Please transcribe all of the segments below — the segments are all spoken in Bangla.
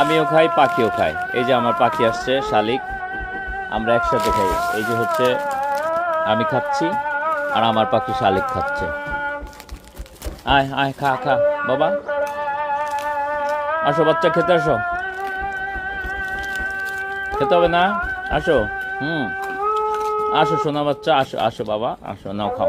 আমিও খাই, পাখিও খাই। এই যে আমার পাখি আসছে, শালিক। আমরা একসাথে খাই। এই যে হচ্ছে, আমি খাচ্ছি আর আমার পাখি শালিক খাচ্ছে। আয় আয়, খা খা। বাবা। আসো, বাচ্চা, খেতে আসো। খেতে হবে না? আসো। হুম। আসো, সোনা বাচ্চা। আসো আসো বাবা। আসো, নাও, খাও।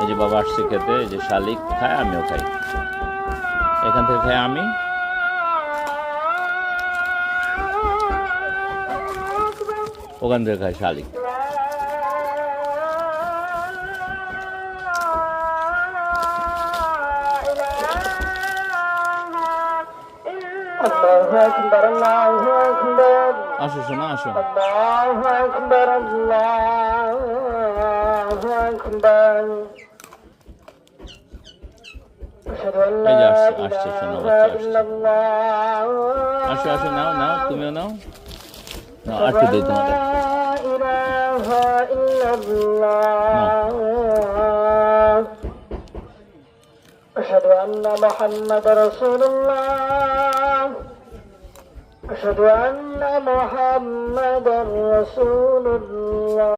এই যে বাবা আসছে খেতে এই যে শালিক খায় আমিও খাই। এখান থেকে খাই আমি। ওখান থেকে খায় শালিক। আসো শোনা আসো। আসছে, আসছে, শোনো, إله বাচ্চা আসছে। إلا الله আসো আসো নাও নাও তুমিও নাও নাও আর একটু দিই তোমাদের لا إله إلا الله أشهد أن محمد رسول الله أشهد أن محمد رسول الله